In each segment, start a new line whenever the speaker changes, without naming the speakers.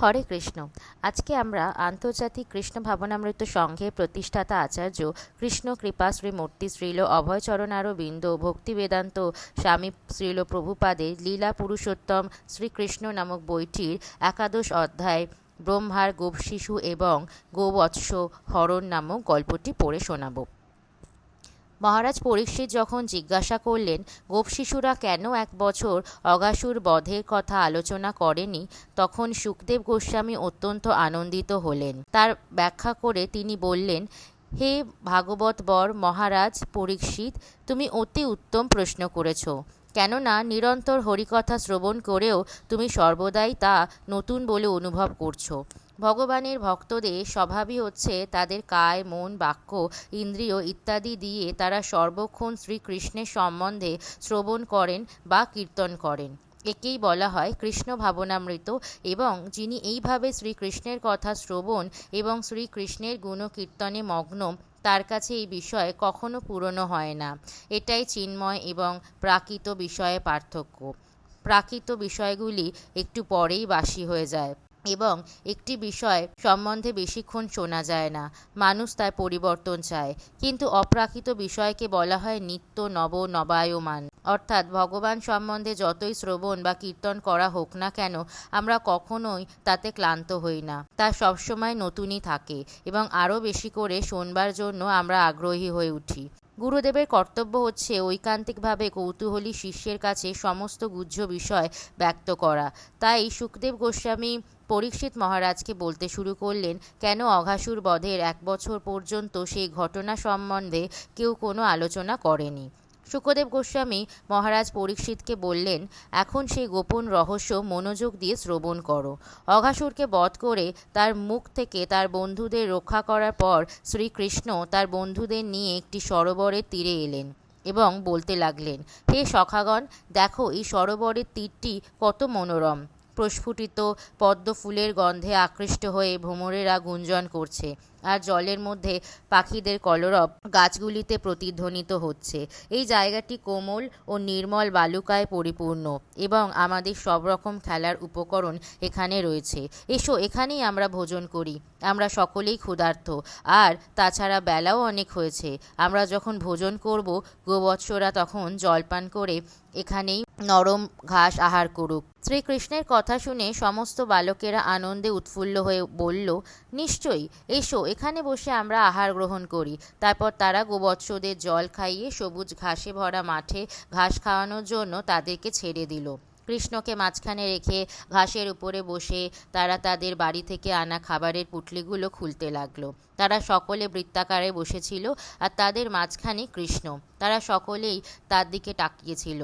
হরে কৃষ্ণ। আজকে আমরা আন্তর্জাতিক কৃষ্ণ ভাবনামৃত সংঘের প্রতিষ্ঠাতা আচার্য কৃষ্ণ কৃপা শ্রী মূর্তি শ্রীল অভয়চরণ বিন্দ, ভক্তি বেদান্ত স্বামী শ্রীল প্রভুপাদে লীলা পুরুষোত্তম শ্রীকৃষ্ণ নামক বইটির একাদশ অধ্যায় ব্রহ্মার গোপ শিশু এবং গোবৎস হরণ নামক গল্পটি পড়ে শোনাবো। মহারাজ পরীক্ষিত যখন জিজ্ঞাসা করলেন গোপশিশুরা কেন এক বছর অগাসুর বধের কথা আলোচনা করেনি, তখন সুখদেব গোস্বামী অত্যন্ত আনন্দিত হলেন। তার ব্যাখ্যা করে তিনি বললেন, হে ভাগবত বর, মহারাজ পরীক্ষিত, তুমি অতি উত্তম প্রশ্ন করেছ। কেননা নিরন্তর হরিকথা শ্রবণ করেও তুমি সর্বদাই তা নতুন বলে অনুভব করছ। ভগবানের ভক্তদের স্বভাবই হচ্ছে তাদের কায়, মন, বাক্য, ইন্দ্রিয় ইত্যাদি দিয়ে তারা সর্বক্ষণ শ্রীকৃষ্ণের সম্বন্ধে শ্রবণ করেন বা কীর্তন করেন। একেই বলা হয় কৃষ্ণ ভাবনামৃত এবং যিনি এইভাবে শ্রীকৃষ্ণের কথা শ্রবণ এবং শ্রীকৃষ্ণের গুণকীর্তনে মগ্ন, তার কাছে এই বিষয় কখনো পুরনো হয় না। এটাই চিন্ময় এবং প্রাকৃত বিষয়ে পার্থক্য। প্রাকৃত বিষয়গুলি একটু পরেই বাসি হয়ে যায়। এবং একটি বিষয় সম্বন্ধে বেশিক্ষণ শোনা যায় না। মানুষ তার পরিবর্তন চায়। কিন্তু অপ্রাকৃত বিষয়কে বলা হয় নিত্য নব নবায়মান। অর্থাৎ ভগবান সম্বন্ধে যতই শ্রবণ বা কীর্তন করা হোক না কেন, আমরা কখনোই তাতে ক্লান্ত হই না। তা সবসময় নতুনই থাকে এবং আরও বেশি করে শোনবার জন্য আমরা আগ্রহী হয়ে উঠি। গুরুদেবের কর্তব্য হচ্ছে ঐকান্তিকভাবে কৌতূহলী শিষ্যের কাছে সমস্ত গুহ্য বিষয় ব্যক্ত করা। তাই সুখদেব গোস্বামী পরীক্ষিত মহারাজকে বলতে শুরু করলেন, কেন অঘাসুর বধের এক বছর পর্যন্ত সেই ঘটনা সম্বন্ধে কেউ কোনো আলোচনা করেনি? সুখদেব গোস্বামী মহারাজ পরীক্ষিতকে বললেন, এখন সেই গোপন রহস্য মনোযোগ দিয়ে শ্রবণ করো অঘাসুরকে বধ করে তার মুখ থেকে তার বন্ধুদের রক্ষা করার পর শ্রীকৃষ্ণ তার বন্ধুদের নিয়ে একটি সরোবরের তীরে এলেন এবং বলতে লাগলেন, হে সখাগণ, দেখো এই সরোবরের তীরটি কত মনোরম। প্রস্ফুটিত পদ্ম ফুলের গন্ধে আকৃষ্ট হয়ে ভ্রমরেরা গুঞ্জন করছে। আর জলের মধ্যে পাখিদের কলরব গাছগুলিতে প্রতিধ্বনিত হচ্ছে। এই জায়গাটি কোমল ও নির্মল বালুকায় পরিপূর্ণ এবং আমাদের সব রকম খেলার উপকরণ এখানে রয়েছে। এসো, এখানেই আমরা ভোজন করি। আমরা সকলেই ক্ষুধার্ত। আর তাছাড়া বেলাও অনেক হয়েছে। আমরা যখন ভোজন করব, গোবৎসরা তখন জলপান করে এখানেই নরম ঘাস আহার করুক। শ্রীকৃষ্ণের কথা শুনে সমস্ত বালকেরা আনন্দে উৎফুল্ল হয়ে বলল, নিশ্চয়ই, এসো এখানে বসে আমরা আহার গ্রহণ করি। তারপর তারা গোবৎসদের জল খাইয়ে সবুজ ঘাসে ভরা মাঠে ঘাস খাওয়ানোর জন্য তাদেরকে ছেড়ে দিল। কৃষ্ণকে মাঝখানে রেখে ঘাসের উপরে বসে তারা তাদের বাড়ি থেকে আনা খাবারের পুটলিগুলো খুলতে লাগল। তারা সকলে বৃত্তাকারে বসেছিল আর তাদের মাঝখানে কৃষ্ণ। তারা সকলেই তার দিকে তাকিয়েছিল।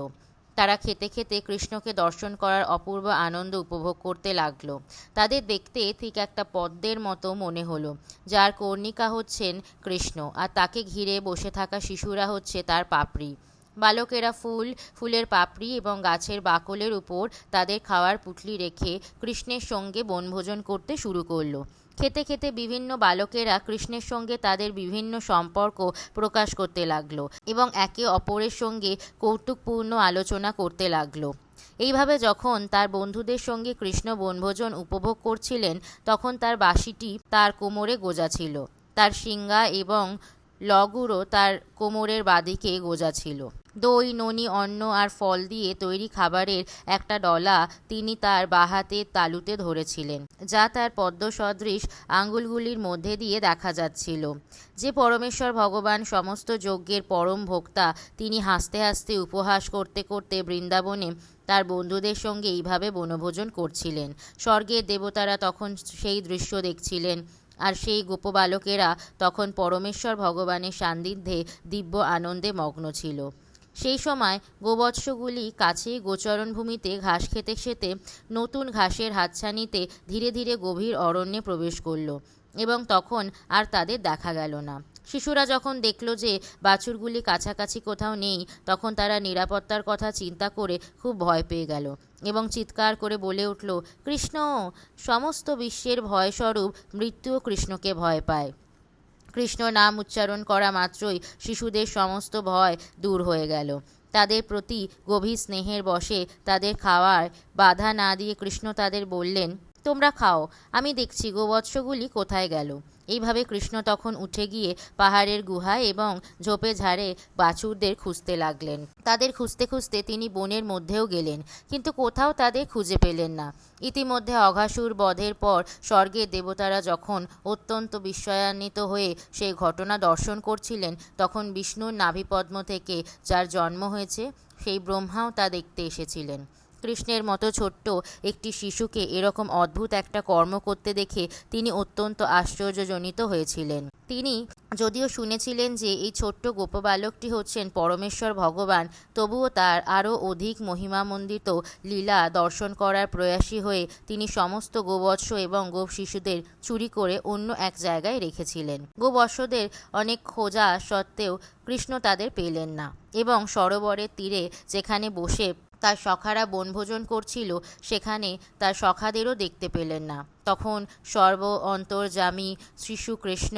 তারা খেতে খেতে কৃষ্ণকে দর্শন করার অপূর্ব আনন্দ উপভোগ করতে লাগল। তাদের দেখতে ঠিক একটা পদ্মের মতো মনে হলো, যার কর্ণিকা হচ্ছেন কৃষ্ণ আর তাকে ঘিরে বসে থাকা শিশুরা হচ্ছে তার পাপড়ি। বালকেরা ফুল, ফুলের পাপড়ি এবং গাছের বাকলের উপর তাদের খাওয়ার পুটলি রেখে কৃষ্ণের সঙ্গে বনভোজন করতে শুরু করল। খেতে খেতে বিভিন্ন বালকেরা কৃষ্ণের সঙ্গে তাদের বিভিন্ন সম্পর্ক প্রকাশ করতে লাগল এবং একে অপরের সঙ্গে কৌতুকপূর্ণ আলোচনা করতে লাগল। এইভাবে যখন তার বন্ধুদের সঙ্গে কৃষ্ণ বনভোজন উপভোগ করছিলেন, তখন তার বাঁশিটি তার কোমরে গোজা ছিল। তার সিঙ্গা এবং লগুরও তার কোমরের বাদিকে গোজা ছিল। দই, ননি, অন্ন আর ফল দিয়ে তৈরি খাবারের একটা ডলা তিনি তার বাহাতে তালুতে ধরেছিলেন, যা তার পদ্ম সদৃশ আঙ্গুলগুলির মধ্যে দিয়ে দেখা যাচ্ছিল। যে পরমেশ্বর ভগবান সমস্ত যজ্ঞের পরম ভোক্তা, তিনি হাসতে হাসতে উপহাস করতে করতে বৃন্দাবনে তার বন্ধুদের সঙ্গে এইভাবে বনভোজন করছিলেন। স্বর্গের দেবতারা তখন সেই দৃশ্য দেখছিলেন আর সেই গোপবালকেরা তখন পরমেশ্বর ভগবানের সান্নিধ্যে দিব্য আনন্দে মগ্ন ছিল। সেই সময় গোবৎসগুলি কাছেই গোচরণভূমিতে ঘাস খেতে খেতে নতুন ঘাসের হাতছানিতে ধীরে ধীরে গভীর অরণ্যে প্রবেশ করল এবং তখন আর তাদের দেখা গেল না। শিশুরা যখন দেখল যে বাছুরগুলি কাছাকাছি কোথাও নেই, তখন তারা নিরাপত্তার কথা চিন্তা করে খুব ভয় পেয়ে গেল এবং চিৎকার করে বলে উঠল, কৃষ্ণ, সমস্ত বিশ্বের ভয়স্বরূপ মৃত্যুও কৃষ্ণকে ভয় পায়। কৃষ্ণ নাম উচ্চারণ করা মাত্রই শিশুদের সমস্ত ভয় দূর হয়ে গেল। তাদের প্রতি গভীর স্নেহের বসে তাদের খাওয়ার বাধা না দিয়ে কৃষ্ণ তাদের বললেন, তোমরা খাও, আমি দেখছি গোবৎসগুলি কোথায় গেল? এইভাবে কৃষ্ণ তখন উঠে গিয়ে পাহাড়ের গুহায় এবং ঝোপে ঝাড়ে বাছুরদের খুঁজতে লাগলেন। তাদের খুঁজতে খুঁজতে তিনি বনের মধ্যেও গেলেন, কিন্তু কোথাও তাদের খুঁজে পেলেন না। ইতিমধ্যে অঘাসুর বধের পর স্বর্গের দেবতারা যখন অত্যন্ত বিস্ময়ান্বিত হয়ে সেই ঘটনা দর্শন করছিলেন, তখন বিষ্ণুর নাভিপদ্ম থেকে যার জন্ম হয়েছে, সেই ব্রহ্মাও তা দেখতে এসেছিলেন। কৃষ্ণের মতো ছোট্ট একটি শিশুকে এরকম অদ্ভুত একটা কর্ম করতে দেখে তিনি অত্যন্ত আশ্চর্যজনিত হয়েছিলেন। তিনি যদিও শুনেছিলেন যে এই ছোট্ট গোপবালকটি হচ্ছেন পরমেশ্বর ভগবান, তবুও তার আরও অধিক মহিমামণ্ডিত লীলা দর্শন করার প্রয়াসী হয়ে তিনি সমস্ত গোবৎস এবং গোপ শিশুদের চুরি করে অন্য এক জায়গায় রেখেছিলেন। গোবৎসদের অনেক খোঁজা সত্ত্বেও কৃষ্ণ তাদের পেলেন না এবং সরোবরের তীরে যেখানে বসে তার সখারা বনভোজন করছিল, সেখানে তার সখাদেরও দেখতে পেলেন না। তখন সর্ব অন্তর্জামী শিশু কৃষ্ণ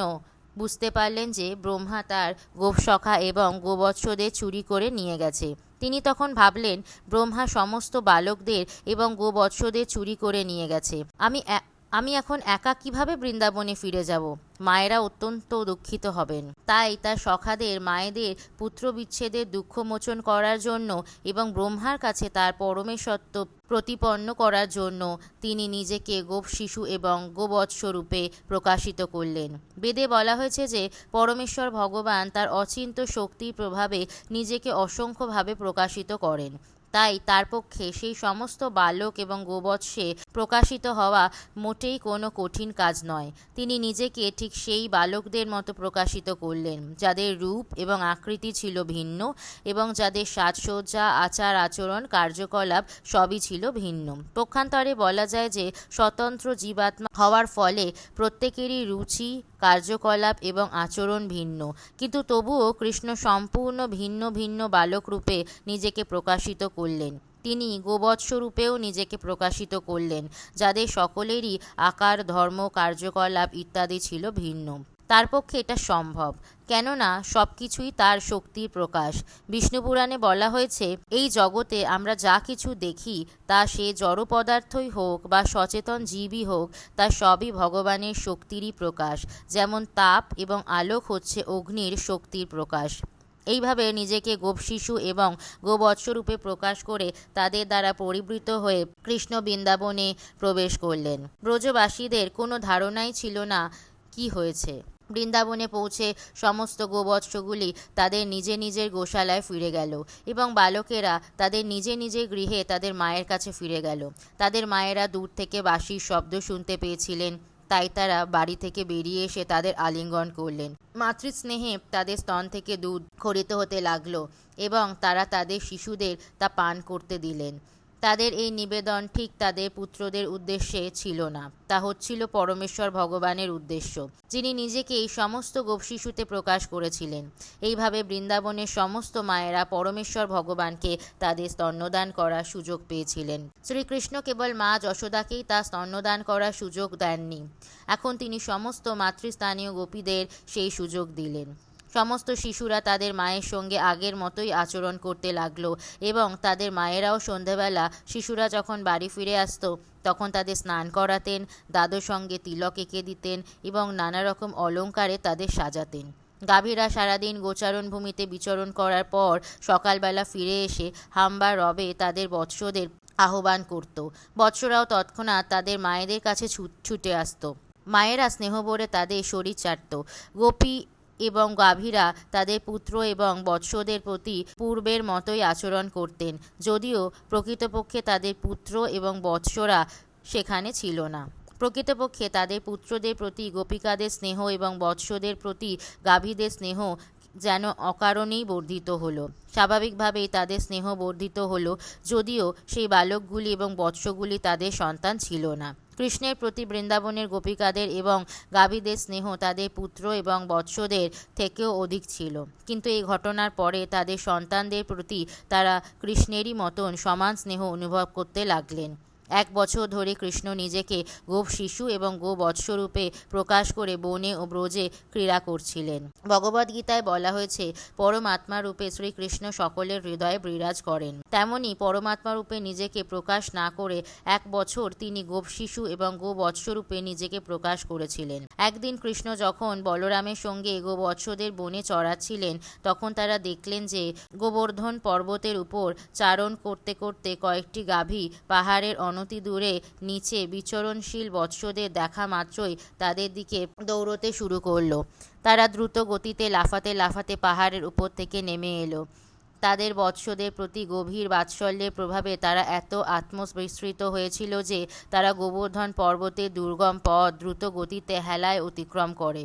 বুঝতে পারলেন যে ব্রহ্মা তার গোপসখা এবং গোবৎসদের চুরি করে নিয়ে গেছে। তিনি তখন ভাবলেন, ব্রহ্মা সমস্ত বালকদের এবং গোবৎসদের চুরি করে নিয়ে গেছে। আমি আমি এখন একা কীভাবে বৃন্দাবনে ফিরে যাব? মায়েরা অত্যন্ত দুঃখিত হবেন। তাই তার সখাদের, মায়েদের পুত্র বিচ্ছেদের দুঃখ মোচন করার জন্য এবং ব্রহ্মার কাছে তার পরমেশ্বত্ব প্রতিপন্ন করার জন্য তিনি নিজেকে গোপ শিশু এবং গোবৎস রূপে প্রকাশিত করলেন। বেদে বলা হয়েছে যে, পরমেশ্বর ভগবান তার অচিন্ত শক্তির প্রভাবে নিজেকে অসংখ্যভাবে প্রকাশিত করেন। তাই তার পক্ষে সেই সমস্ত বালক এবং গোবৎসে প্রকাশিত হওয়া মোটেই কোনো কঠিন কাজ নয়। তিনি নিজেকে ঠিক সেই বালকদের মতো প্রকাশিত করলেন, যাদের রূপ এবং আকৃতি ছিল ভিন্ন এবং যাদের সাজসজ্জা, আচার, আচরণ, কার্যকলাপ সবই ছিল ভিন্ন। পক্ষান্তরে বলা যায় যে স্বতন্ত্র জীবাত্মা হওয়ার ফলে প্রত্যেকেরই রুচি, কার্যকলাপ এবং আচরণ ভিন্ন। কিন্তু তবুও কৃষ্ণ সম্পূর্ণ ভিন্ন ভিন্ন বালক রূপে নিজেকে প্রকাশিত করলেন। তিনি গোবৎসরূপেও নিজেকে প্রকাশিত করলেন, যাদের সকলেরই আকার, ধর্ম, কার্যকলাপ ইত্যাদি ছিল ভিন্ন। তার পক্ষে এটা সম্ভব, কেননা সব কিছুই তার শক্তির প্রকাশ। বিষ্ণু পুরাণে বলা হয়েছে, এই জগতে আমরা যা কিছু দেখি, তা সে জড় পদার্থই হোক বা সচেতন জীবই হোক, তা সবই ভগবানের শক্তিরই প্রকাশ। যেমন তাপ এবং আলোক হচ্ছে অগ্নির শক্তির প্রকাশ। এইভাবে নিজেকে গোপ শিশু এবং গোবৎসরূপে প্রকাশ করে তাদের দ্বারা পরিবৃত হয়ে কৃষ্ণ বৃন্দাবনে প্রবেশ করলেন। ব্রজবাসীদের কোনো ধারণাই ছিল না কি হয়েছে। বৃন্দাবনে পৌঁছে সমস্ত গোবৎসগুলি তাদের নিজে নিজের গোশালায় ফিরে গেল এবং বালকেরা তাদের নিজে নিজের গৃহে তাদের মায়ের কাছে ফিরে গেল। তাদের মায়েরা দূর থেকে বাঁশির শব্দ শুনতে পেয়েছিলেন। তাই তারা বাড়ি থেকে বেরিয়ে এসে তাদের আলিঙ্গন করলেন। মাতৃস্নেহে তাদের স্তন থেকে দুধ খরিত হতে লাগল এবং তারা তাদের শিশুদের তা পান করতে দিলেন। তাদের এই নিবেদন ঠিক তাদের পুত্রদের উদ্দেশ্যে ছিল না। তা হচ্ছিল পরমেশ্বর ভগবানের উদ্দেশ্য, যিনি নিজেকে এই সমস্ত গোপশিশুতে প্রকাশ করেছিলেন। এইভাবে বৃন্দাবনের সমস্ত মায়েরা পরমেশ্বর ভগবানকে তাদের স্তন্যদান করার সুযোগ পেয়েছিলেন। শ্রীকৃষ্ণ কেবল মা যশোদাকেই তা স্তন্যদান করার সুযোগ দেননি। এখন তিনি সমস্ত মাতৃস্থানীয় গোপীদের সেই সুযোগ দিলেন। সমস্ত শিশুরা তাদের মায়ের সঙ্গে আগের মতোই আচরণ করতে লাগল এবং তাদের মায়েরাও সন্ধেবেলা শিশুরা যখন বাড়ি ফিরে আসতো, তখন তাদের স্নান করাতেন, দাদুর সঙ্গে তিলক এঁকে দিতেন এবং নানা রকম অলঙ্কারে তাদের সাজাতেন। গাভীরা সারাদিন গোচারণ ভূমিতে বিচরণ করার পর সকালবেলা ফিরে এসে হাম্বা রবে তাদের বৎসদের আহ্বান করত। বৎসরাও তৎক্ষণাৎ তাদের মায়েদের কাছে ছুটে আসতো। মায়েরা স্নেহ স্নেহভরে তাদের শরীর চাটত। গোপী এবং গাভীরা তাদের পুত্র এবং বৎসদের প্রতি পূর্বের মতোই আচরণ করতেন, যদিও প্রকৃতপক্ষে তাদের পুত্র এবং বৎসরা সেখানে ছিল না। প্রকৃতপক্ষে তাদের পুত্রদের প্রতি গোপিকাদের স্নেহ এবং বৎসদের প্রতি গাভীদের স্নেহ যেন অকারণেই বর্ধিত হলো। স্বাভাবিকভাবেই তাদের স্নেহ বর্ধিত হলো, যদিও সেই বালকগুলি এবং বৎসগুলি তাদের সন্তান ছিল না। কৃষ্ণের প্রতি বৃন্দাবনের গোপিকাদের এবং গাভীদের স্নেহ তাদের পুত্র এবং বৎসদের থেকেও অধিক ছিল। কিন্তু এই ঘটনার পরে তাদের সন্তানদের প্রতি তারা কৃষ্ণেরই মতন সমান স্নেহ অনুভব করতে লাগলেন। এক বছর ধরে কৃষ্ণ নিজেকে গোপ শিশু এবং গো বৎসরূপে প্রকাশ করে বনে ও ব্রজে ক্রীড়া করছিলেন। ভগবদ্গীতায় বলা হয়েছে, পরমাত্মা রূপে শ্রীকৃষ্ণ সকলের হৃদয়ে বিরাজ করেন। তেমনি পরমাত্মা রূপে নিজেকে প্রকাশ না করে এক বছর তিনি গোপ শিশু এবং গো বৎসরূপে নিজেকে প্রকাশ করেছিলেন। একদিন কৃষ্ণ যখন বলরামের সঙ্গে গো বৎসদের বনে চড়াচ্ছিলেন, তখন তারা দেখলেন যে গোবর্ধন পর্বতের উপর চারণ করতে করতে কয়েকটি গাভী পাহাড়ের অনতি দূরে নিচে বিচরণশীল বৎসদের দেখা মাত্রই তাদের দিকে দৌড়তে শুরু করল। তারা দ্রুত গতিতে লাফাতে লাফাতে পাহাড়ের উপর থেকে নেমে এলো। তাদের বৎসদের প্রতি গভীর বাৎসল্যের প্রভাবে তারা এত আত্মবিস্তৃত হয়েছিল যে তারা গোবর্ধন পর্বতের দুর্গম পথ দ্রুত গতিতে হেলায় অতিক্রম করে।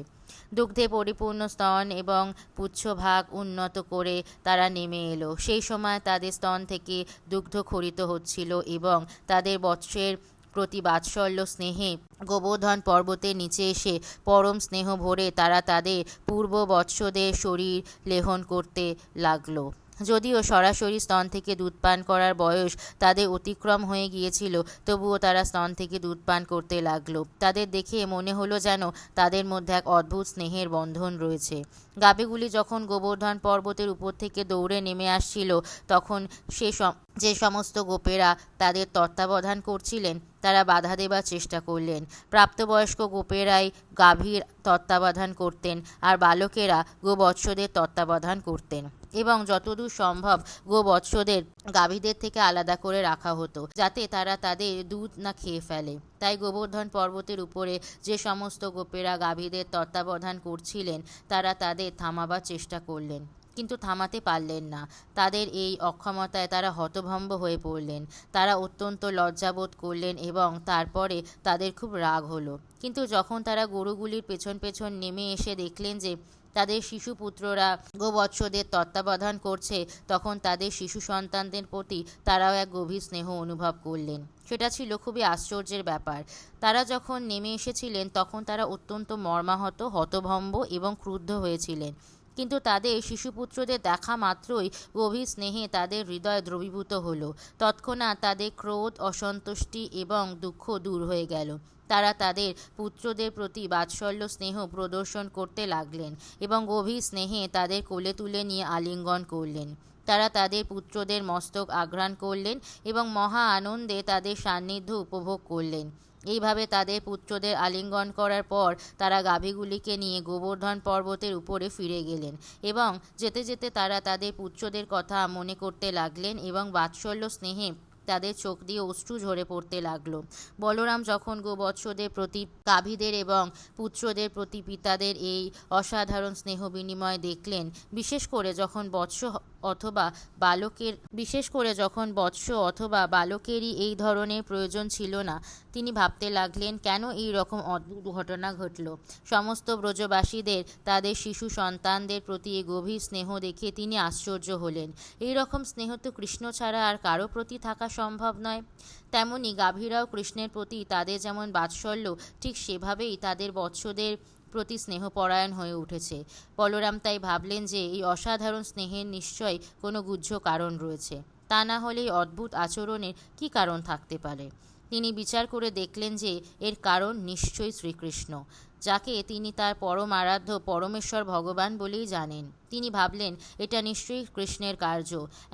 দুগ্ধে পরিপূর্ণ স্তন এবং পুচ্ছভাগ উন্নত করে তারা নেমে এলো। সেই সময় তাদের স্তন থেকে দুগ্ধ খরিত হচ্ছিল এবং তাদের বৎসের প্রতি বাৎসল্য স্নেহে গোবর্ধন পর্বতের নিচে এসে পরম স্নেহ ভরে তারা তাদের পূর্ব বৎসদের শরীর লেহন করতে লাগল। যদিও সরাসরি স্তন থেকে দুধ পান করার বয়স তাদের অতিক্রম হয়ে গিয়েছিল, তবুও তারা স্তন থেকে দুধ পান করতে লাগল। তাদের দেখে মনে হলো যেন তাদের মধ্যে এক অদ্ভুত স্নেহের বন্ধন রয়েছে। গাভীগুলি যখন গোবর্ধন পর্বতের উপর থেকে দৌড়ে নেমে আসছিল, তখন সে যে সমস্ত গোপেরা তাদের তত্ত্বাবধান করছিলেন, তারা বাধা দেবার চেষ্টা করলেন। প্রাপ্তবয়স্ক গোপেরাই গাভীর তত্ত্বাবধান করতেন আর বালকেরা গোবৎসদের তত্ত্বাবধান করতেন। এবং যতদূর সম্ভব গোবৎসদের গাভীদের থেকে আলাদা করে রাখা হতো, যাতে তারা তাদের দুধ না খেয়ে ফেলে। তাই গোবর্ধন পর্বতের উপরে যে সমস্ত গোপেরা গাভীদের তত্ত্বাবধান করছিলেন, তারা তাদের থামাবার চেষ্টা করলেন। কিন্তু থামাতে পারলেন না। তাদের এই অক্ষমতায় তারা হতভম্ব হয়ে পড়লেন। তারা অত্যন্ত লজ্জাবোধ করলেন এবং তারপরে তাদের খুব রাগ হলো। কিন্তু যখন তারা গরুগুলির পেছন পেছন নেমে এসে দেখলেন যে তাদের শিশুপুত্ররা গোবৎসদের তত্ত্বাবধান করছে, তখন তাদের শিশু সন্তানদের প্রতি তারাও এক গভীর স্নেহ অনুভব করলেন। সেটা ছিল খুবই আশ্চর্যের ব্যাপার। তারা যখন নেমে এসেছিলেন, তখন তারা অত্যন্ত মর্মাহত, হতভম্ব এবং ক্রুদ্ধ হয়েছিলেন। কিন্তু তাদের শিশুপুত্রদের দেখা মাত্রই গভীর স্নেহে তাদের হৃদয় দ্রবীভূত হলো। তৎক্ষণাৎ তাদের ক্রোধ, অসন্তুষ্টি এবং দুঃখ দূর হয়ে গেল। তারা তাদের পুত্রদের প্রতি বাৎসল্য স্নেহ প্রদর্শন করতে লাগলেন এবং গভীর স্নেহে তাদের কোলে তুলে নিয়ে আলিঙ্গন করলেন। তারা তাদের পুত্রদের মস্তক আঘ্রাণ করলেন এবং মহা আনন্দে তাদের সান্নিধ্য উপভোগ করলেন। এইভাবে তাদের পুত্রদের আলিঙ্গন করার পর তারা গাভীগুলিকে নিয়ে গোবর্ধন পর্বতের উপরে ফিরে গেলেন এবং যেতে যেতে তারা তাদের পুত্রদের কথা মনে করতে লাগলেন এবং বাৎসল্য স্নেহে তাদের চোখ দিয়ে অশ্রু ঝরে পড়তে লাগল। বলরাম যখন গোবৎসদের প্রতি, কাভিদের এবং পুত্রদের প্রতি পিতাদের এই অসাধারণ স্নেহ বিনিময় দেখলেন, বিশেষ করে যখন বৎস অথবা বালকের, বিশেষ করে যখন বৎস অথবা বালকেরই এই ধরনের প্রয়োজন ছিল না, তিনি ভাবতে লাগলেন, কেন এই রকম অদ্ভুত ঘটনা ঘটল? সমস্ত ব্রজবাসীদের, তাদের শিশু সন্তানদের প্রতি গভীর স্নেহ দেখে তিনি আশ্চর্য হলেন। এই রকম স্নেহ তো কৃষ্ণ ছাড়া আর কারও প্রতি থাকা সম্ভব নয়। তেমনি গাভীরাও কৃষ্ণের প্রতি তাদের যেমন বাৎসল্য, ঠিক সেভাবেই তাদের বৎসদের প্রতি স্নেহপরায়ণ হয়ে উঠেছে। বলরাম তাই ভাবলেন যে এই অসাধারণ স্নেহের নিশ্চয় কোনো গুহ্য কারণ রয়েছে। তা না হলে এই অদ্ভুত আচরণের কী কারণ থাকতে পারে? তিনি বিচার করে দেখলেন যে এর কারণ নিশ্চয়ই শ্রীকৃষ্ণ, যাকে তিনি তার পরম আরাধ্য পরমেশ্বর ভগবান বলেই জানেন। তিনি ভাবলেন, এটা নিশ্চয়ই কৃষ্ণের কার্য।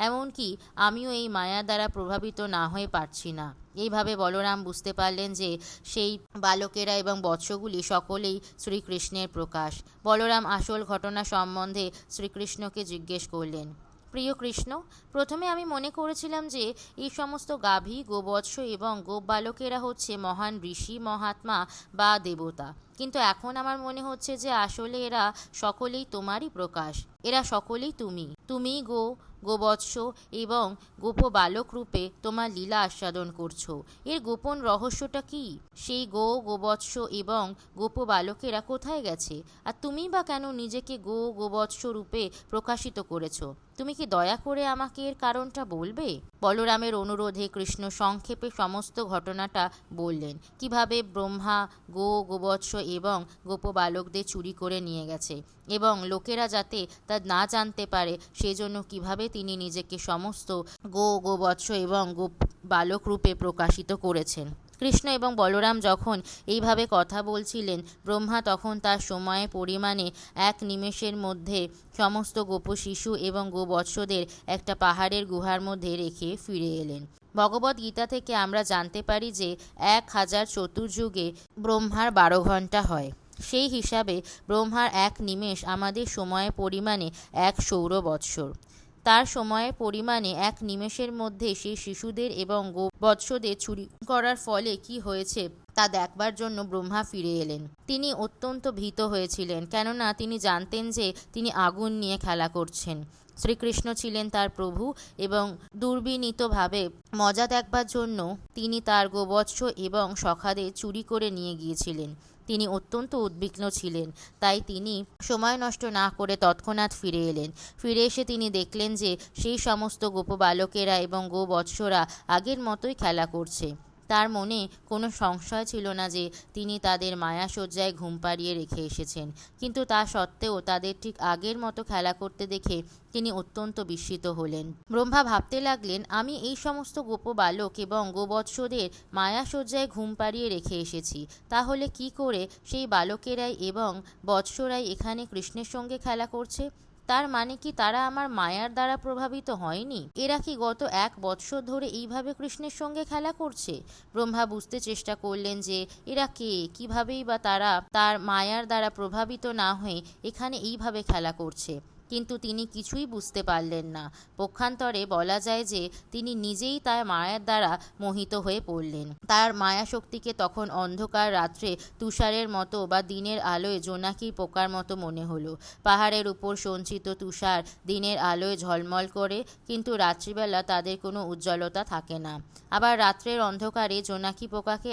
এমনকি আমিও এই মায়া দ্বারা প্রভাবিত না হয়ে পারছি না। এইভাবে বলরাম বুঝতে পারলেন যে সেই বালকেরা এবং বৎসগুলি সকলেই শ্রীকৃষ্ণের প্রকাশ। বলরাম আসল ঘটনা সম্বন্ধে শ্রীকৃষ্ণকে জিজ্ঞেস করলেন, প্রিয় কৃষ্ণ, প্রথমে আমি মনে করেছিলাম যে এই সমস্ত গাভী, গোবৎস এবং গোপ বালকেরা হচ্ছে মহান ঋষি, মহাত্মা বা দেবতা। কিন্তু এখন আমার মনে হচ্ছে যে আসলে এরা সকলেই তোমারই প্রকাশ। এরা সকলেই তুমি। তুমি গো গোবৎস এবং গোপ বালক রূপে তোমার লীলা আস্বাদন করছ। এর গোপন রহস্যটা কি? সেই গো, গোবৎস এবং গোপ বালকেরা কোথায় গেছে? আর তুমি বা কেন নিজেকে গো, গোবৎস রূপে প্রকাশিত করেছ? তুমি কি দয়া করে আমাকে এর কারণটা বলবে? বলরামের অনুরোধে কৃষ্ণ সংক্ষেপে সমস্ত ঘটনাটা বললেন। কীভাবে ব্রহ্মা, গো, গোবৎস এবং গোপ বালকদের চুরি করে নিয়ে গেছে এবং লোকেরা যাতে তা না জানতে পারে, সেজন্য কীভাবে তিনি নিজেকে সমস্ত গো, গোবৎস এবং গো বালক রূপে প্রকাশিত করেছেন? কৃষ্ণ এবং বলরাম যখন এইভাবে কথা বলছিলেন, ব্রহ্মা তখন তার সময়ে পরিমাণে এক নিমেষের মধ্যে সমস্ত গোপ শিশু এবং গোবৎসদের একটা পাহাড়ের গুহার মধ্যে রেখে ফিরে এলেন। ভগবত গীতা থেকে আমরা জানতে পারি যে এক হাজার চতুর্যুগে ব্রহ্মার বারো ঘণ্টা হয়। সেই হিসাবে ব্রহ্মার এক নিমেষ আমাদের সময়ের পরিমাণে এক সৌর বৎসর। তার সময়ের পরিমাণে এক নিমেষের মধ্যে সেই শিশুদের এবং বৎসদের চুরি করার ফলে কি হয়েছে তা দেখবার জন্য ব্রহ্মা ফিরে এলেন। তিনি অত্যন্ত ভীত হয়েছিলেন, কেননা তিনি জানতেন যে তিনি আগুন নিয়ে খেলা করছেন। শ্রীকৃষ্ণ ছিলেন তার প্রভু এবং দুর্বিনীতভাবে মজা দেখবার জন্য তিনি তার গোবৎস এবং সখাদের চুরি করে নিয়ে গিয়েছিলেন। তিনি অত্যন্ত উদ্বিগ্ন ছিলেন। তাই তিনি সময় নষ্ট না করে তৎক্ষণাৎ ফিরে এলেন। ফিরে এসে তিনি দেখলেন যে সেই সমস্ত গোপবালকেরা এবং গোবৎসরা আগের মতোই খেলা করছে। তার মনে কোনো সংশয় ছিল না যে তিনি তাদের মায়াশয্যায় ঘুম পাড়িয়ে রেখে এসেছেন। কিন্তু তা সত্ত্বেও তাদের ঠিক আগের মতো খেলা করতে দেখে তিনি অত্যন্ত বিস্মিত হলেন। ব্রহ্মা ভাবতে লাগলেন, আমি এই সমস্ত গোপ বালক এবং গোবৎসদের মায়াশয্যায় ঘুম পাড়িয়ে রেখে এসেছি। তাহলে কি করে সেই বালকেরাই এবং বৎসরাই এখানে কৃষ্ণের সঙ্গে খেলা করছে? তার মানে কি তারা আমার মায়ার দ্বারা প্রভাবিত হয়নি? এরা কি গত এক বৎসর ধরে এইভাবে কৃষ্ণের সঙ্গে খেলা করছে? ব্রহ্মা বুঝতে চেষ্টা করলেন যে, এরা কে? কিভাবেই বা তারা তার মায়ার দ্বারা প্রভাবিত না হয়ে এখানে এইভাবে খেলা করছে? কিন্তু তিনি কিছুই বুঝতে পারলেন না। পক্ষান্তরে বলা যায় যে, তিনি নিজেই তার মায়ার দ্বারা মোহিত হয়ে পড়লেন। তার মায়া শক্তিকে তখন অন্ধকার রাত্রে তুষারের মতো বা দিনের আলোয় জোনাকির পোকার মতো মনে হলো। পাহাড়ের উপর সঞ্চিত তুষার দিনের আলোয় ঝলমল করে, কিন্তু রাত্রিবেলা তাদের কোনো উজ্জ্বলতা থাকে না। আবার রাত্রের অন্ধকারে জোনাকি পোকাকে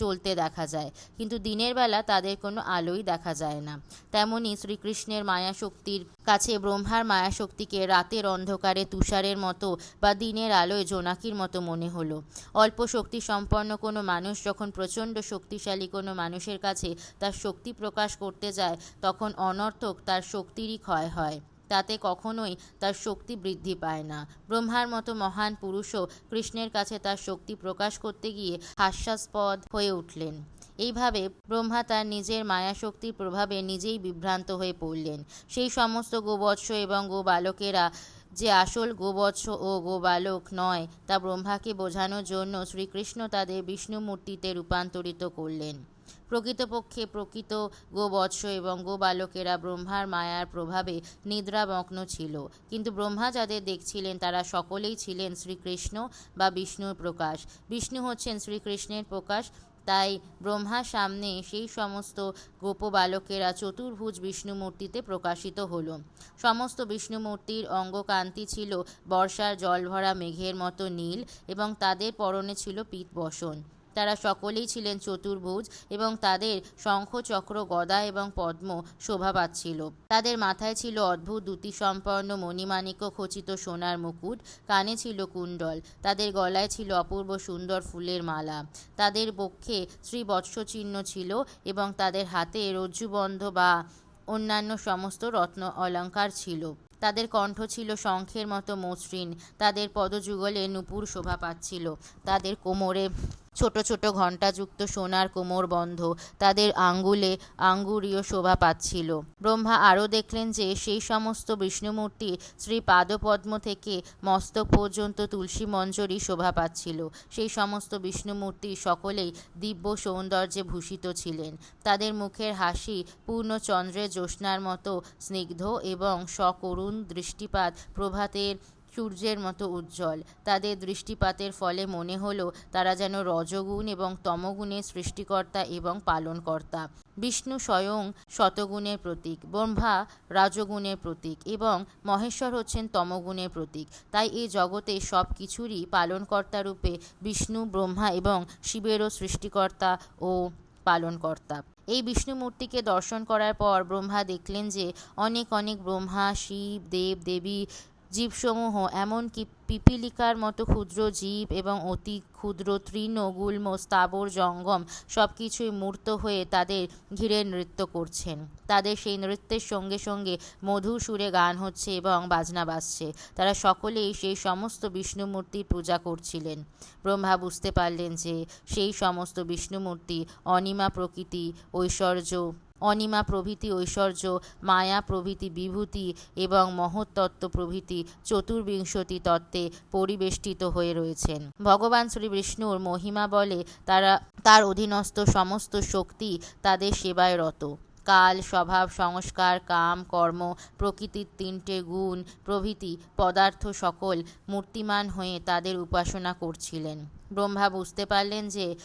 জ্বলতে দেখা যায়, কিন্তু দিনের বেলা তাদের কোনো আলোই দেখা যায় না। তেমনি শ্রীকৃষ্ণের মায়াশক্তির কাছে ব্রহ্মার মায়াশক্তিকে রাতের অন্ধকারে তুষারের মতো বা দিনের আলোয় জোনাকির মতো মনে হলো। অল্প শক্তি সম্পন্ন কোনো মানুষ যখন প্রচণ্ড শক্তিশালী কোনো মানুষের কাছে তার শক্তি প্রকাশ করতে যায়, তখন অনর্থক তার শক্তিরই ক্ষয় হয়। তাতে কখনোই তার শক্তি বৃদ্ধি পায় না। ব্রহ্মার মতো মহান পুরুষও কৃষ্ণের কাছে তার শক্তি প্রকাশ করতে গিয়ে হাস্যাস্পদ হয়ে উঠলেন। এইভাবে ব্রহ্মা তার নিজের মায়াশক্তির প্রভাবে নিজেই বিভ্রান্ত হয়ে পড়লেন। সেই সমস্ত গোবৎস এবং গোবালকেরা যে আসল গোবৎস ও গোবালক নয়, তা ব্রহ্মাকে বোঝানোর জন্য শ্রীকৃষ্ণ তাদের বিষ্ণু মূর্তিতে রূপান্তরিত করলেন। প্রকৃতপক্ষে প্রকৃত গোবৎস এবং গোবালকেরা ব্রহ্মার মায়ার প্রভাবে নিদ্রামগ্ন ছিল। কিন্তু ব্রহ্মা যাদের দেখছিলেন, তারা সকলেই ছিলেন শ্রীকৃষ্ণ বা বিষ্ণুর প্রকাশ। বিষ্ণু হচ্ছেন শ্রীকৃষ্ণের প্রকাশ। তাই ব্রহ্মার সামনে সেই সমস্ত গোপ বালকেরা চতুর্ভুজ বিষ্ণুমূর্তিতে প্রকাশিত হল। সমস্ত বিষ্ণুমূর্তির অঙ্গকান্তি ছিল বর্ষার জলভরা মেঘের মতো নীল এবং তাদের পরনে ছিল পীত বসন তারা সকলেই ছিলেন চতুর্ভুজ এবং তাদের শঙ্খ চক্র গদা এবং পদ্ম শোভা পাচ্ছিল তাদের মাথায় ছিল অদ্ভুত দ্যুতিসম্পন্ন মণিমাণিক্য খচিত সোনার মুকুট, কানে ছিল কুণ্ডল, তাদের গলায় ছিল অপূর্ব সুন্দর ফুলের মালা। তাদের বক্ষে শ্রীবৎস চিহ্ন ছিল এবং তাদের হাতে রজ্জুবন্ধ বা অন্যান্য সমস্ত রত্ন অলঙ্কার ছিল। তাদের কণ্ঠ ছিল শঙ্খের মতো মসৃণ, তাদের পদযুগলে নূপুর শোভা পাচ্ছিল তাদের কোমরে ছোট ছোট ঘণ্টাযুক্ত সোনার কোমর বন্ধ। তাদের আঙ্গুলে আঙ্গুরীয় শোভা পাচ্ছিল। ব্রহ্মা আরও দেখলেন যে সেই সমস্ত বিষ্ণুমূর্তি শ্রী পাদপদ্ম থেকে মস্তক পর্যন্ত তুলসী মঞ্জরি শোভা পাচ্ছিল। সেই সমস্ত বিষ্ণুমূর্তি সকলেই দিব্য সৌন্দর্যে ভূষিত ছিলেন। তাদের মুখের হাসি পূর্ণ চন্দ্রের জ্যোৎস্নার মতো স্নিগ্ধ এবং সকরুণ দৃষ্টিপাত প্রভাতের সূর্যের মতো উজ্জ্বল। তাদের দৃষ্টিপাতের ফলে মনে হলো তারা যেন রজগুণ এবং তমগুণের সৃষ্টিকর্তা এবং পালনকর্তা। বিষ্ণু স্বয়ং শতগুণের প্রতীক, ব্রহ্মা রাজগুণের প্রতীক এবং মহেশ্বর হচ্ছেন তমগুণের প্রতীক। তাই এই জগতে সব কিছুরই পালনকর্তা রূপে বিষ্ণু, ব্রহ্মা এবং শিবেরও সৃষ্টিকর্তা ও পালনকর্তা। এই বিষ্ণু মূর্তিকে দর্শন করার পর ব্রহ্মা দেখলেন যে অনেক অনেক ব্রহ্মা, শিব, দেব, দেবী জীবসমূহ, এমনকি পিপিলিকার মতো ক্ষুদ্র জীব এবং অতি ক্ষুদ্র তৃণ গুল্ম স্থাবর জঙ্গম সব কিছুই মূর্ত হয়ে তাদের ঘিরে নৃত্য করছেন। তাদের সেই নৃত্যের সঙ্গে সঙ্গে মধুর সুরে গান হচ্ছে এবং বাজনা বাজছে। তারা সকলেই সেই সমস্ত বিষ্ণু মূর্তির পূজা করছিলেন। ব্রহ্মা বুঝতে পারলেন যে সেই সমস্ত বিষ্ণুমূর্তি অনিমা প্রকৃতি, ঐশ্বর্য অনিমা প্রভৃতি ঐশ্বর্য, মায়া প্রভৃতি বিভূতি এবং মহত্তত্ত্ব প্রভৃতি চতুর্বিংশতি তত্ত্বে পরিবেষ্টিত হয়ে রয়েছেন। ভগবান শ্রী বিষ্ণুর মহিমা বলে তারা, তার অধীনস্থ সমস্ত শক্তি তাদের সেবায় রত। কাল, স্বভাব, সংস্কার, কাম, কর্ম প্রকৃতির তিনটে গুণ প্রভৃতি পদার্থ সকল মূর্তিমান হয়ে তাদের উপাসনা করছিলেন। ব্রহ্মা বুঝতে পারলেন যে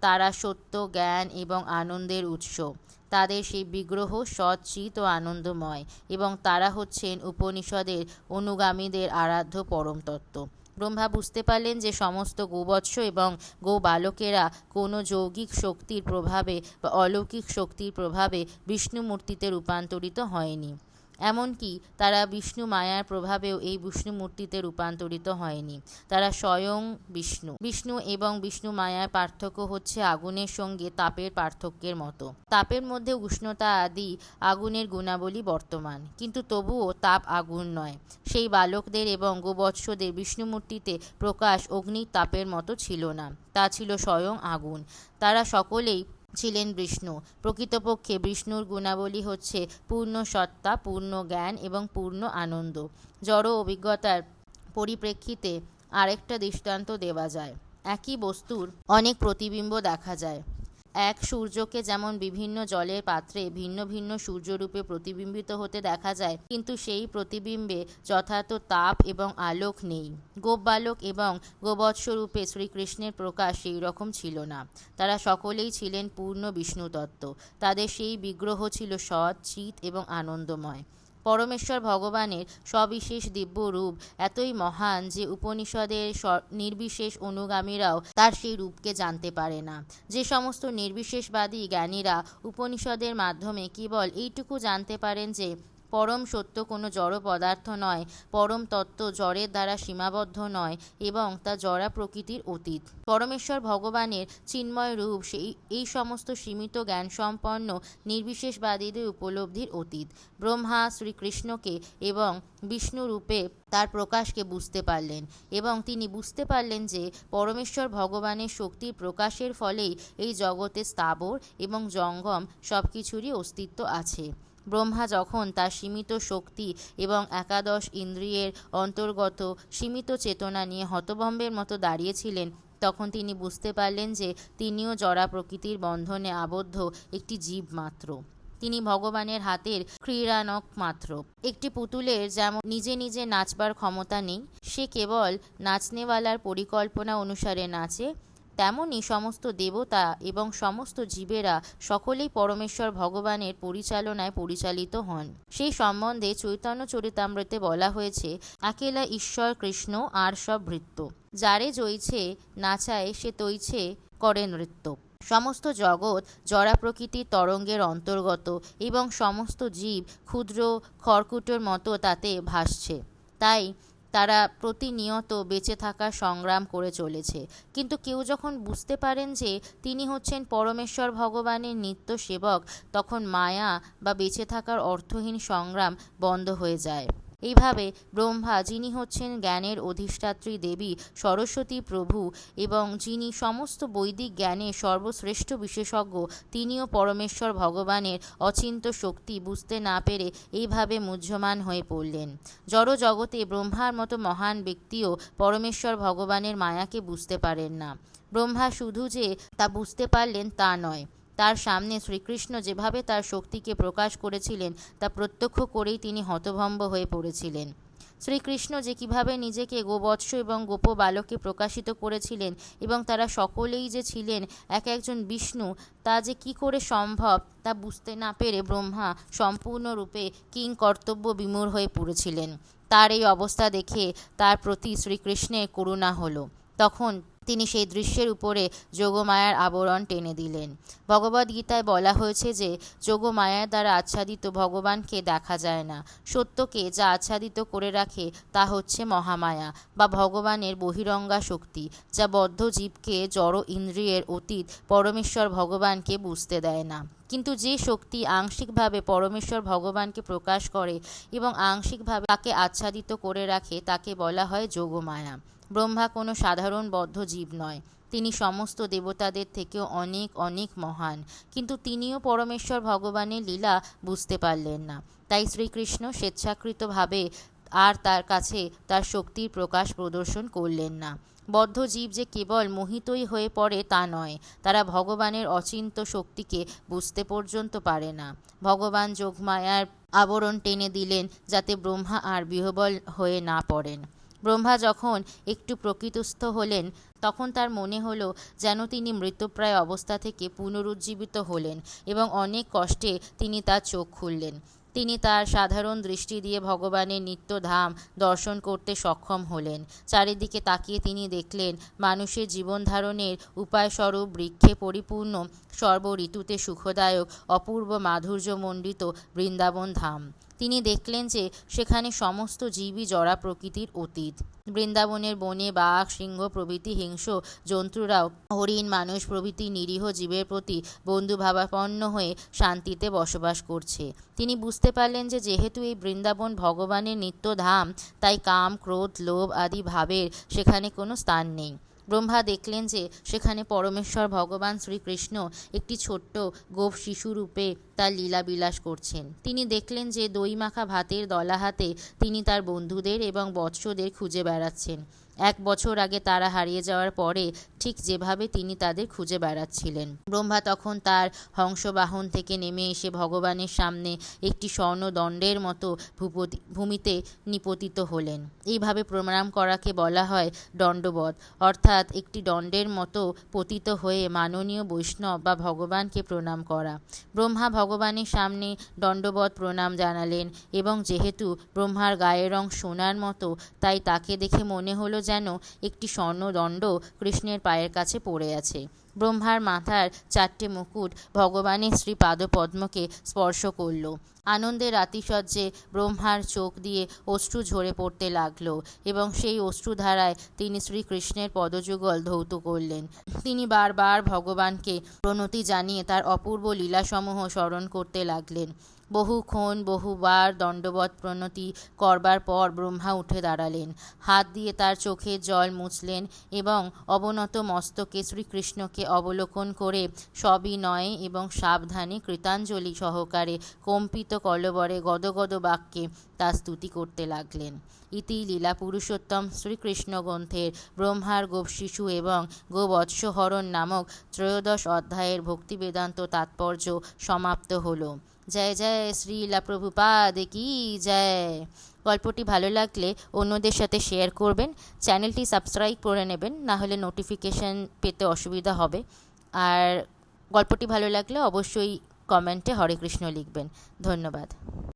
তারা সত্য, জ্ঞান এবং আনন্দের উৎস। তাদের সেই বিগ্রহ সৎ চিত ও আনন্দময়, এবং তারা হচ্ছেন উপনিষদের অনুগামীদের আরাধ্য পরম তত্ত্ব ব্রহ্মা বুঝতে পারলেন যে সমস্ত গোবৎস এবং গো বালকেরা কোনো যৌগিক শক্তির প্রভাবে বা অলৌকিক শক্তির প্রভাবে বিষ্ণুমূর্তিতে রূপান্তরিত হয়নি। এমনকি তারা বিষ্ণু মায়ার প্রভাবেও এই বিষ্ণু মূর্তিতে রূপান্তরিত হয়নি। তারা স্বয়ং বিষ্ণু। বিষ্ণু এবং বিষ্ণু মায়ার পার্থক্য হচ্ছে আগুনের সঙ্গে তাপের পার্থক্যের মতো। তাপের মধ্যে উষ্ণতা আদি আগুনের গুণাবলী বর্তমান। কিন্তু তবুও তাপ আগুন নয়। সেই বালকদের এবং গোবৎসদের বিষ্ণু মূর্তিতে প্রকাশ অগ্নির তাপের মতো ছিল না। তা ছিল স্বয়ং আগুন। তারা সকলেই ছিলেন বিষ্ণু। প্রকৃতপক্ষে বিষ্ণুর গুণাবলী হচ্ছে পূর্ণ সত্তা, পূর্ণ জ্ঞান এবং পূর্ণ আনন্দ। জড় অভিজ্ঞতার পরিপ্রেক্ষিতে আরেকটা দৃষ্টান্ত দেওয়া যায়। একই বস্তুর অনেক প্রতিবিম্ব দেখা যায়। এক সূর্যকে যেমন বিভিন্ন জলের পাত্রে ভিন্ন ভিন্ন সূর্যরূপে প্রতিবিম্বিত হতে দেখা যায়, কিন্তু সেই প্রতিবিম্বে যথার্থ তাপ এবং আলোক নেই। গোপ বালক এবং গোবৎসরূপে শ্রীকৃষ্ণের প্রকাশ সেই রকম ছিল না। তারা সকলেই ছিলেন পূর্ণ বিষ্ণু তত্ত্ব তাদের সেই বিগ্রহ ছিল সৎ, চিত এবং আনন্দময়। পরমেশ্বর ভগবানের সবিশেষ দিব্য রূপ এতই মহান যে উপনিষদের নির্বিশেষ অনুগামীরাও তার সেই রূপকে জানতে পারে না। যে সমস্ত নির্বিশেষবাদী জ্ঞানীরা উপনিষদের মাধ্যমে কেবল এইটুকু জানতে পারেন যে পরম সত্য কোনো জড় পদার্থ নয়, পরম তত্ত্ব জড়ের দ্বারা সীমাবদ্ধ নয় এবং তা জড়া প্রকৃতির অতীত। পরমেশ্বর ভগবানের চিন্ময় রূপ, সেই, এই সমস্ত সীমিত জ্ঞানসম্পন্ন, নির্বিশেষবাদীদের উপলব্ধির অতীত। ব্রহ্মা শ্রীকৃষ্ণকে এবং বিষ্ণু রূপে তার প্রকাশকে বুঝতে পারলেন এবং তিনি বুঝতে পারলেন যে পরমেশ্বর ভগবানের শক্তির প্রকাশের ফলেই এই জগতে স্থাবর এবং জঙ্গম সব কিছুরই অস্তিত্ব আছে। ব্রহ্মা যখন তার সীমিত শক্তি এবং একাদশ ইন্দ্রিয়ের অন্তর্গত সীমিত চেতনা নিয়ে হতভম্বের মতো দাঁড়িয়েছিলেন, তখন তিনি বুঝতে পারলেন যে তিনিও জরা প্রকৃতির বন্ধনে আবদ্ধ একটি জীব মাত্র। তিনি ভগবানের হাতের ক্রীড়ানক মাত্র। একটি পুতুলের যেমন নিজে নিজে নাচবার ক্ষমতা নেই, সে কেবল নাচনেওয়ালার পরিকল্পনা অনুসারে নাচে তেমনই সমস্ত দেবতা এবং সমস্ত জীবেরা সকলেই পরমেশ্বর ভগবানের পরিচালনায় পরিচালিত হন। সেই সম্বন্ধে চৈতন্য চরিতামৃতে বলা হয়েছে, একেলা ঈশ্বর কৃষ্ণ, আর সব ভৃত্য। যারে জইছে নাচায়, সে তৈছে, করে নৃত্য। সমস্ত জগৎ জরা প্রকৃতির তরঙ্গের অন্তর্গত এবং সমস্ত জীব ক্ষুদ্র, খড়কুটোর মতো তাতে ভাসছে। তাই তারা প্রতিনিয়ত বেঁচে থাকার সংগ্রাম করে চলেছে। কিন্তু কেউ যখন বুঝতে পারেন যে তিনি হচ্ছেন পরমেশ্বর ভগবানের নিত্য সেবক তখন মায়া বা বেঁচে থাকার অর্থহীন সংগ্রাম বন্ধ হয়ে যায়। এইভাবে ব্রহ্মা, যিনি হচ্ছেন জ্ঞানের অধিষ্ঠাত্রী দেবী, সরস্বতী প্রভু এবং যিনি সমস্ত বৈদিক জ্ঞানে সর্বশ্রেষ্ঠ বিশেষজ্ঞ, তিনিও পরমেশ্বর ভগবানের অচিন্ত শক্তি বুঝতে না পেরে এইভাবে মুহ্যমান হয়ে পড়লেন। জড় জগতে ব্রহ্মার মতো মহান ব্যক্তিও পরমেশ্বর ভগবানের মায়াকে বুঝতে পারেন না। ব্রহ্মা শুধু যে তা বুঝতে পারলেন তা নয় তার সামনে শ্রীকৃষ্ণ যেভাবে তার শক্তিকে প্রকাশ করেছিলেন, তা প্রত্যক্ষ করেই তিনি হতভম্ব হয়ে পড়েছিলেন। শ্রীকৃষ্ণ যে কীভাবে নিজেকে গোবৎস এবং গোপ বালককে প্রকাশিত করেছিলেন এবং তারা সকলেই যে ছিলেন এক একজন বিষ্ণু, তা যে কি করে সম্ভব তা বুঝতে না পেরে ব্রহ্মা সম্পূর্ণরূপে কিং কর্তব্য বিমূর হয়ে পড়েছিলেন। তার এই অবস্থা দেখে তার প্রতি শ্রীকৃষ্ণের করুণা হলো। তখন তিনি সেই দৃশ্যের উপরে যোগমায়ার আবরণ টেনে দিলেন। ভগবদ্গীতায় বলা হয়েছে যে, যোগমায়ার দ্বারা আচ্ছাদিত ভগবানকে দেখা যায় না। সত্যকে যা আচ্ছাদিত করে রাখে তা হচ্ছে মহামায়া বা ভগবানের বহিরঙ্গা শক্তি, যা বদ্ধ জীবকে জড় ইন্দ্রিয়ের অতীত পরমেশ্বর ভগবানকে বুঝতে দেয় না। কিন্তু যে শক্তি আংশিকভাবে পরমেশ্বর ভগবানকে প্রকাশ করে এবং আংশিকভাবে তাকে আচ্ছাদিত করে রাখে, তাকে বলা হয় যোগমায়া। ব্রহ্মা কোনো সাধারণ বদ্ধ জীব নয়। তিনি সমস্ত দেবতাদের থেকেও অনেক অনেক মহান। কিন্তু তিনিও পরমেশ্বর ভগবানের লীলা বুঝতে পারলেন না। তাই শ্রীকৃষ্ণ স্বেচ্ছাকৃতভাবে আর তার কাছে তার শক্তির প্রকাশ প্রদর্শন করলেন না। বদ্ধ জীব যে কেবল মোহিতই হয়ে পড়ে তা নয়, তারা ভগবানের অচিন্ত শক্তিকে বুঝতে পর্যন্ত পারে না। ভগবান যোগমায়ার আবরণ টেনে দিলেন যাতে ব্রহ্মা আর বিহবল হয়ে না পড়েন। ব্রহ্মা যখন একটু প্রকৃতস্থ হলেন, তখন তার মনে হলো যেন তিনি মৃতপ্রায় অবস্থা থেকে পুনরুজ্জীবিত হলেন এবং অনেক কষ্টে তিনি তার চোখ খুললেন। তিনি তার সাধারণ দৃষ্টি দিয়ে ভগবানের নিত্য ধাম দর্শন করতে সক্ষম হলেন। চারিদিকে তাকিয়ে তিনি দেখলেন, মানুষের জীবন ধারণের উপায়স্বরূপ বৃক্ষে পরিপূর্ণ সর্ব ঋতুতে সুখদায়ক অপূর্ব মাধুর্যমণ্ডিত বৃন্দাবন ধাম তিনি দেখলেন যে সেখানে সমস্ত জীবই জড়া প্রকৃতির অতীত। বৃন্দাবনের বনে বাঘ, সিংহ প্রভৃতি হিংস্র জন্তুরাও হরিণ, মানুষ প্রভৃতি নিরীহ জীবের প্রতি বন্ধুভাবাপন্ন হয়ে শান্তিতে বসবাস করছে। তিনি বুঝতে পারলেন যে যেহেতু এই বৃন্দাবন ভগবানের নিত্যধাম, তাই কাম, ক্রোধ, লোভ আদি ভাবের সেখানে কোনো স্থান নেই। ব্রহ্মা দেখলেন যে সেখানে পরমেশ্বর ভগবান শ্রীকৃষ্ণ একটি ছোট্ট গোপ শিশুরূপে তার লীলা বিলাস করছেন। তিনি দেখলেন যে দই মাখা ভাতের দলা হাতে তিনি তার বন্ধুদের এবং বৎসদের খুঁজে বেড়াচ্ছেন। এক বছর আগে তারা হারিয়ে যাওয়ার পরে ঠিক যেভাবে তিনি তাদের খুঁজে বেড়াচ্ছিলেন। ব্রহ্মা তখন তার হংসবাহন থেকে নেমে এসে ভগবানের সামনে একটি স্বর্ণদণ্ডের মতো ভূপতি, ভূমিতে নিপতিত হলেন। এইভাবে প্রণাম করাকে বলা হয় দণ্ডবধ। অর্থাৎ একটি দণ্ডের মতো পতিত হয়ে মাননীয় বৈষ্ণব বা ভগবানকে প্রণাম করা। ব্রহ্মা ভগবানের সামনে দণ্ডবধ প্রণাম জানালেন এবং যেহেতু ব্রহ্মার গায়ের রং সোনার মতো, তাই তাকে দেখে মনে হলো যেন একটি স্বর্ণদণ্ড কৃষ্ণের পায়ের কাছে পড়ে আছে। ব্রহ্মার মাথার চারটে মুকুট ভগবানের শ্রী পাদপদ্মকে স্পর্শ করল। আনন্দের আতিশয্যে ব্রহ্মার চোখ দিয়ে অশ্রু ঝরে পড়তে লাগল এবং সেই অশ্রুধারায় তিনি শ্রীকৃষ্ণের পদযুগল ধৌত করলেন। তিনি বারবার ভগবানকে প্রণতি জানিয়ে তার অপূর্ব লীলাসমূহ স্মরণ করতে লাগলেন। বহুক্ষণ, বহুবার দণ্ডবত প্রণতি করবার পর ব্রহ্মা উঠে দাঁড়ালেন। হাত দিয়ে তার চোখে জল মুছলেন এবং অবনত মস্তকে শ্রীকৃষ্ণকে অবলোকন করে সবিনয়ে এবং সাবধানে কৃতাঞ্জলি সহকারে কম্পিত কলবরে গদগদ বাক্যে তার স্তুতি করতে লাগলেন। ইতি লীলা পুরুষোত্তম শ্রীকৃষ্ণ গ্রন্থের ব্রহ্মার গোপশিশু এবং গোবৎসহরণ নামক ত্রয়োদশ অধ্যায়ের ভক্তিবেদান্ত তাৎপর্য সমাপ্ত হলো। জয় জয় শ্রীলা প্রভুপাদ কি জয়। গল্পটি ভালো লাগলে অন্যদের সাথে শেয়ার করবেন চ্যানেলটি সাবস্ক্রাইব করে নেবেন, না হলে নোটিফিকেশান পেতে অসুবিধা হবে। আর গল্পটি ভালো লাগলে অবশ্যই কমেন্টে হরে কৃষ্ণ লিখবেন। ধন্যবাদ।